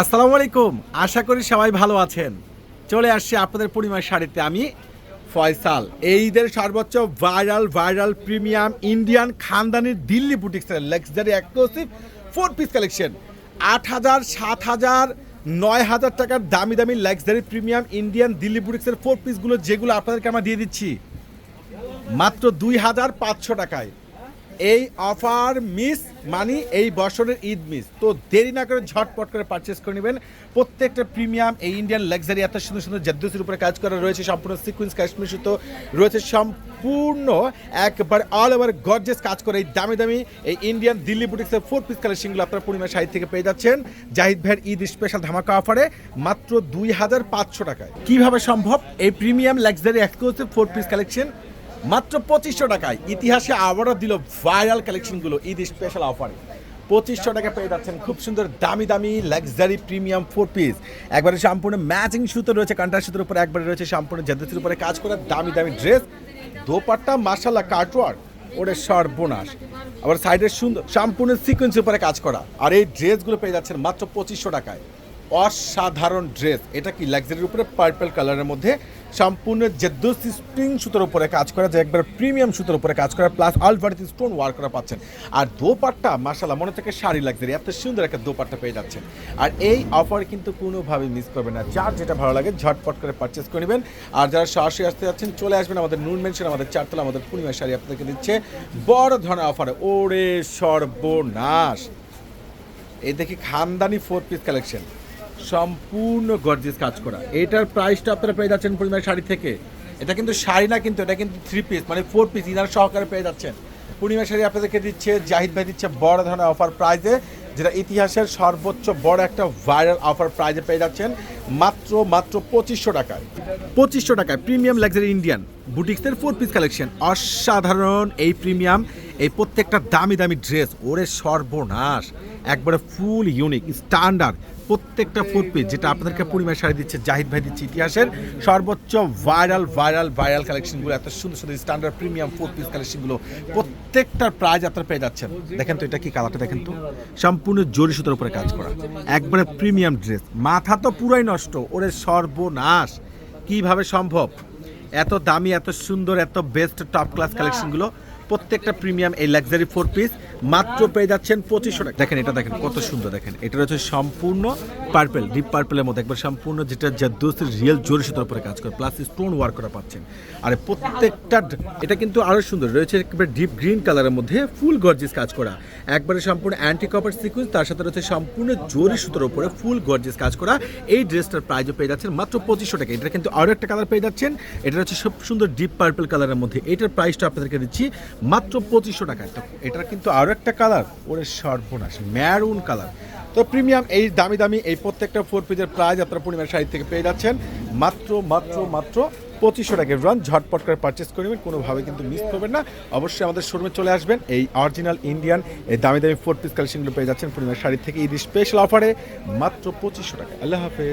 আসসালামু আলাইকুম। আশা করি সবাই ভালো আছেন। চলে আসছি আপনাদের পরিমাণ শাড়িতে। আমি ফয়সাল। এই ঈদের সর্বোচ্চ ভাইরাল ভাইরাল প্রিমিয়াম ইন্ডিয়ান খানদানির দিল্লি বুটিক্সের luxury exclusive four piece collection আট হাজার, সাত হাজার, নয় হাজার টাকার দামি দামি লাক্সারি প্রিমিয়াম ইন্ডিয়ান দিল্লি বুটিক্সের ফোর পিসগুলো যেগুলো আপনাদেরকে আমরা দিয়ে দিচ্ছি, মাত্র দুই হাজার পাঁচশো টাকায়। এই অফার মিস মানি এই বছরের ঈদ মিস তো দেরি না করে ঝটপট করে পারচেস করে নেবেন। প্রত্যেকটা প্রিমিয়াম এই ইন্ডিয়ান লাক্সারি এত সুন্দর সুন্দর জাদ্দুসির উপরে কাজ করা রয়েছে। সম্পূর্ণ সিকুয়েন্স কাশ্মীর সুতো রয়েছে। সম্পূর্ণ একবার অল ওভার গর্জেস কাজ করে এই দামি দামি এই ইন্ডিয়ান দিল্লি বুটিক্সের ফোর পিস কালেকশনগুলো আপনার পূর্ণিমা সাহিত্য থেকে পেয়ে যাচ্ছেন। জাহিদ ভাইয়ের ঈদ স্পেশাল ধামাকা অফারে মাত্র দুই হাজার পাঁচশো টাকায়। কীভাবে সম্ভব? এই premium luxury exclusive four piece collection মাত্র পঁচিশশো টাকায়। ইতিহাসে আবারও দিল ভাইরাল কালেকশনগুলো ঈদ স্পেশাল অফারে পঁচিশশো টাকা পেয়ে যাচ্ছেন খুব সুন্দর দামি দামি লাক্সারি প্রিমিয়াম ফোর পিস একবারে সম্পূর্ণ ম্যাচিং সুতো রয়েছে, কান্টার সুতোর উপরে একবারে রয়েছে সম্পূর্ণ জাদ্দুসির উপরে কাজ করা দামি দামি ড্রেস দোপাট্টা মার্শাল্লাহ কাটওয়ার ওরে সর্বনাশ। আবার সাইডের সুন্দর, সম্পূর্ণ সিকোয়েন্সের উপরে কাজ করা। আর এই ড্রেসগুলো পেয়ে যাচ্ছেন মাত্র পঁচিশশো টাকায়। অসাধারণ ড্রেস এটা কি লাক্সারির উপরে পার্পল কালারের মধ্যে? সম্পূর্ণ জেদ্দোস স্প্রিং সুতোর উপরে কাজ করা যে একবার প্রিমিয়াম সুতোর উপরে কাজ করা প্লাস আলভারিতে স্টোন ওয়ার্ক করা পাচ্ছেন। আর দোপাট্টা মাসালা মনে থেকে শাড়ি লাক্সারি এত সুন্দর একটা দোপাট্টা পেয়ে যাচ্ছেন। আর এই অফার কিন্তু কোনোভাবে মিস করবেন না। যার যেটা ভালো লাগে, ঝটপট করে পারচেস করে নেবেন। আর যারা সরাসরি আসতে যাচ্ছেন, চলে আসবেন আমাদের নুন মেনশন আমাদের চারতলা, আমাদের পূর্ণিমা শাড়ি আপনাদেরকে দিচ্ছে। বড় ধরনের অফারে ওরে সর্বনাশ। এই দেখি খানদানি ফোর পিস কালেকশন সম্পূর্ণ গর্জিয়াস কাজ করা। এটার প্রাইসটা আপনারা পেয়ে যাচ্ছেন পরিমাণ শাড়ি থেকে। এটা কিন্তু শাড়ি না, কিন্তু এটা কিন্তু থ্রি পিস মানে ফোর পিস ইনার সহকারে পেয়ে যাচ্ছেন। পূর্ণিমা শাড়ি আপনাদেরকে দিচ্ছে, জাহিদ ভাই দিচ্ছে বড় ধরনের অফার প্রাইজে যেটা ইতিহাসের সর্বোচ্চ বড় একটা ভাইরাল অফার প্রাইজে পেয়ে যাচ্ছেন, মাত্র মাত্র পঁচিশশো টাকায়। পঁচিশশো টাকায় প্রিমিয়াম লাক্সারি ইন্ডিয়ান বুটিক্সের ফোর পিস কালেকশন অসাধারণ এই প্রিমিয়াম এই প্রত্যেকটা দামি দামি ড্রেস ওরে সর্বনাশ, একবারে ফুল ইউনিক স্ট্যান্ডার্ড প্রত্যেকটা ফোর পিস যেটা আপনাদেরকে পরিমাণ শাড়ি দিচ্ছে, জাহিদ ভাই দিচ্ছে ইতিহাসের সর্বোচ্চ ভাইরাল ভাইরাল ভাইরাল কালেকশনগুলো এত সুন্দর সুন্দর স্ট্যান্ডার্ড প্রিমিয়াম ফোর পিস কালেকশনগুলো প্রত্যেকটার প্রাইজ আপনারা পেয়ে যাচ্ছেন। দেখেন তো এটা কি কালারটা দেখেন তো। সম্পূর্ণ জরি সুতোর উপরে কাজ করা। একবারে প্রিমিয়াম ড্রেস মাথা তো পুরাই নষ্ট, ওরে সর্বনাশ, কীভাবে সম্ভব? এত দামি এত সুন্দর এত বেস্ট টপ ক্লাস কালেকশনগুলো প্রত্যেকটা প্রিমিয়াম এই লাক্সারি ফোর পিস মাত্র পেয়ে যাচ্ছেন পঁচিশশো টাকা। দেখেন এটা দেখেন, কত সুন্দর দেখেন। এটা হচ্ছে সম্পূর্ণ পার্পেল ডিপ পার্পেলের মধ্যে। একবার সম্পূর্ণ যেটা জাদ্দোসের রিয়েল জোর সুতোর উপরে কাজ করে প্লাস স্টোন ওয়ার্ক করা পাচ্ছেন। আর প্রত্যেকটা এটা কিন্তু আরও সুন্দর, রয়েছে একেবারে ডিপ গ্রিন কালারের মধ্যে ফুল গর্জিস কাজ করা। একবারে সম্পূর্ণ অ্যান্টি কপার সিকুয়েন্স তার সাথে রয়েছে সম্পূর্ণ জোরি সুতোর উপরে ফুল গর্জিস কাজ করা। এই ড্রেসটার প্রাইজও পেয়ে যাচ্ছেন মাত্র পঁচিশশো টাকা। এটা কিন্তু আরও একটা কালার পেয়ে যাচ্ছেন। এটা হচ্ছে সব সুন্দর ডিপ পার্পল কালারের মধ্যে। এটার প্রাইসটা আপনাদেরকে দিচ্ছি মাত্র পঁচিশশো টাকা তো এটার কিন্তু আরও একটা কালার, ওরে সর্বনাশ, ম্যারুন কালার। তো প্রিমিয়াম, এই দামি দামি এই প্রত্যেকটা ফোর পিসের প্রাইস আপনারা পূর্ণিমার শাড়ি থেকে পেয়ে যাচ্ছেন। মাত্র মাত্র মাত্র পঁচিশশো টাকা রান ঝটপট করে পারচেস করে নেবেন, কোনোভাবে কিন্তু মিস করবেন না। অবশ্যই আমাদের শোরুমে চলে আসবেন, এই অরিজিনাল ইন্ডিয়ান এই দামি দামি ফোর পিস কালেকশনগুলো পেয়ে যাচ্ছেন পূর্ণিমার শাড়ি থেকে। ঈদ স্পেশাল অফারে মাত্র পঁচিশশো টাকা আল্লাহ হাফেজ।